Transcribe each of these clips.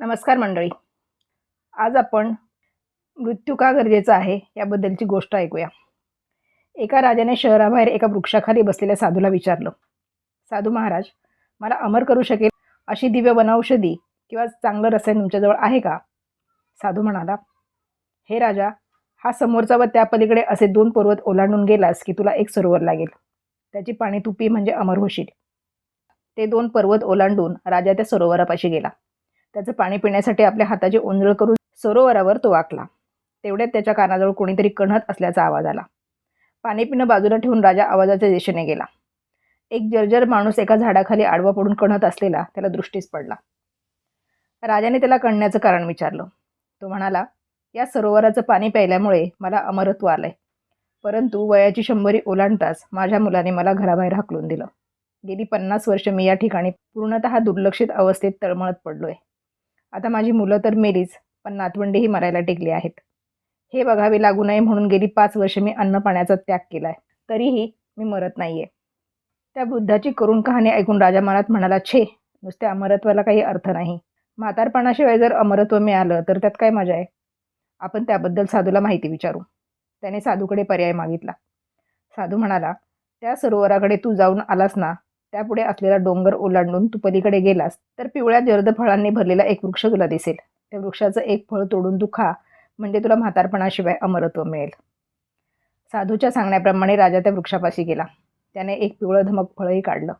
नमस्कार मंडळी. आज आपण मृत्यू का गरजेचा आहे याबद्दलची गोष्ट ऐकूया. एका राजाने शहराबाहेर एका वृक्षाखाली बसलेल्या साधूला विचारलं साधू महाराज मला अमर करू शकेल अशी दिव्य वनौषधी किंवा चांगलं रसायन तुमच्याजवळ आहे का? साधू म्हणाला हे राजा हा समोरचा व त्या पलीकडे असे दोन पर्वत ओलांडून गेलास की तुला एक सरोवर लागेल. त्याची पाणी तू पी म्हणजे अमर होशील. ते दोन पर्वत ओलांडून राजा त्या सरोवरापाशी गेला. त्याचं पाणी पिण्यासाठी आपल्या हाताची ओंजळ करून सरोवरावर तो वाकला. तेवढ्यात त्याच्या कानाजवळ कोणीतरी कणत असल्याचा आवाज आला. पाणी पिणं बाजूला ठेवून राजा आवाजाच्या दिशेने गेला. एक जर्जर माणूस एका झाडाखाली आडवा पडून कणत असलेला त्याला दृष्टीस पडला. राजाने त्याला कणण्याचं कारण विचारलं. तो म्हणाला या सरोवराचं पाणी प्यायल्यामुळे मला अमरत्व आलंय. परंतु वयाची शंभरी ओलांडताच माझ्या मुलाने मला घराबाहेर हाकलून दिलं. गेली पन्नास वर्ष मी या ठिकाणी पूर्णतः दुर्लक्षित अवस्थेत तळमळत पडलोय. आता माझी मुलं तर मेलीच पण नातवंडीही मरायला टेकली आहेत. हे बघावे लागू नये म्हणून गेली पाच वर्ष मी अन्न पाण्याचा त्याग केलाय. तरीही मी मरत नाहीये. त्या वृद्धाची करुण कहाणी ऐकून राजा मनात म्हणाला छे नुसत्या अमरत्वाला काही अर्थ नाही. म्हातारपणाशिवाय जर अमरत्व मिळालं तर त्यात काय मजा आहे? आपण त्याबद्दल साधूला माहिती विचारू. त्याने साधूकडे पर्याय मागितला. साधू म्हणाला त्या सरोवराकडे तू जाऊन आलास ना त्यापुढे असलेला डोंगर ओलांडून तू पलीकडे गेलास तर पिवळ्या जर्द फळांनी भरलेला एक वृक्ष तुला दिसेल. त्या वृक्षाचं एक फळ तोडून तू खा म्हणजे तुला म्हातारपणाशिवाय अमरत्व मिळेल. साधूच्या सांगण्याप्रमाणे राजा त्या वृक्षापाशी गेला. त्याने एक पिवळं धमक फळही काढलं.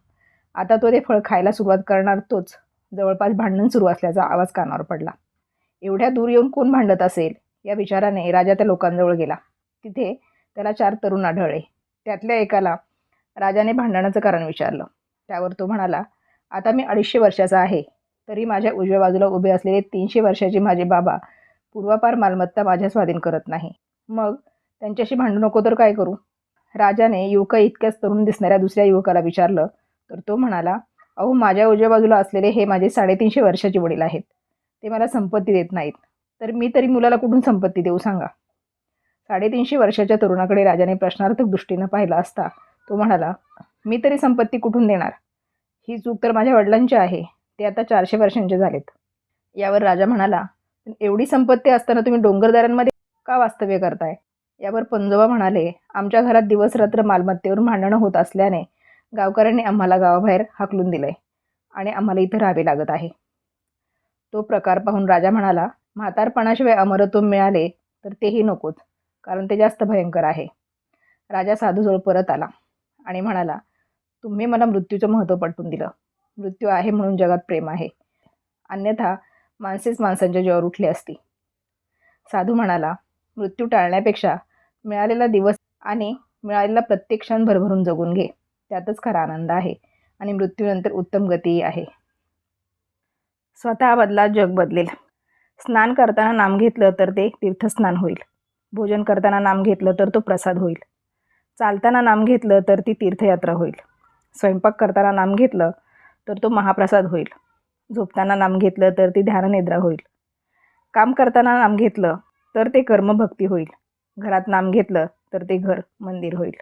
आता तो ते फळ खायला सुरुवात करणार तोच. जवळपास भांडण सुरू असल्याचा आवाज कानावर पडला. एवढ्या दूर येऊन कोण भांडत असेल? या विचाराने राजा त्या लोकांजवळ गेला. तिथे त्याला चार तरुण आढळले. त्यातल्या एकाला राजाने भांडणाचं कारण विचारलं. त्यावर तो म्हणाला आता मी अडीचशे वर्षाचा आहे. तरी माझ्या उजव्या बाजूला उभे असलेले तीनशे वर्षाचे माझे बाबा पूर्वापार मालमत्ता माझ्या स्वाधीन करत नाही. मग त्यांच्याशी भांडू नको तर काय करू? राजाने युवका इतक्याच तरुण दिसणाऱ्या दुसऱ्या युवकाला विचारलं. तर तो म्हणाला अहो माझ्या उजव्या बाजूला असलेले हे माझे साडेतीनशे वर्षाचे वडील आहेत. ते मला संपत्ती देत नाहीत. तर मी तरी मुलाला कुठून संपत्ती देऊ सांगा? साडेतीनशे वर्षाच्या तरुणाकडे राजाने प्रश्नार्थक दृष्टीनं पाहिला असता तो म्हणाला मी तरी संपत्ती कुठून देणार? ही चूक तर माझ्या वडिलांची आहे. ते आता चारशे वर्षांचे झालेत. यावर राजा म्हणाला एवढी संपत्ती असताना तुम्ही डोंगरदारांमध्ये का वास्तव्य करताय? यावर पंजोबा म्हणाले आमच्या घरात दिवसरात्र मालमत्तेवरून भांडणं होत असल्याने गावकऱ्यांनी आम्हाला गावाबाहेर हाकलून दिलंय आणि आम्हाला इथं राहावे लागत आहे. तो प्रकार पाहून राजा म्हणाला म्हातारपणाशिवाय अमरत्व मिळाले तर तेही नकोच कारण ते जास्त भयंकर आहे. राजा साधूजवळ परत आला आणि म्हणाला तुम्ही मला मृत्यूचं महत्त्व पटवून दिलं. मृत्यू आहे म्हणून जगात प्रेम आहे. अन्यथा माणसेच माणसांच्या जीवावर उठली असती. साधू म्हणाला मृत्यू टाळण्यापेक्षा मिळालेला दिवस आणि मिळालेला प्रत्येक क्षण भरभरून जगून घे. त्यातच खरा आनंद आहे आणि मृत्यूनंतर उत्तम गतीही आहे. स्वतः बदला जग बदलेल. स्नान करताना नाम घेतलं तर ते तीर्थस्नान होईल. भोजन करताना नाम घेतलं तर तो प्रसाद होईल. चालताना नाम घेतलं तर ती तीर्थयात्रा होईल. स्वयंपाक करताना नाम घेतलं तर तो महाप्रसाद होईल. झोपताना नाम घेतलं तर ती ध्याननिद्रा होईल. काम करताना नाम घेतलं तर ते कर्मभक्ती होईल. घरात नाम घेतलं तर ते घर मंदिर होईल.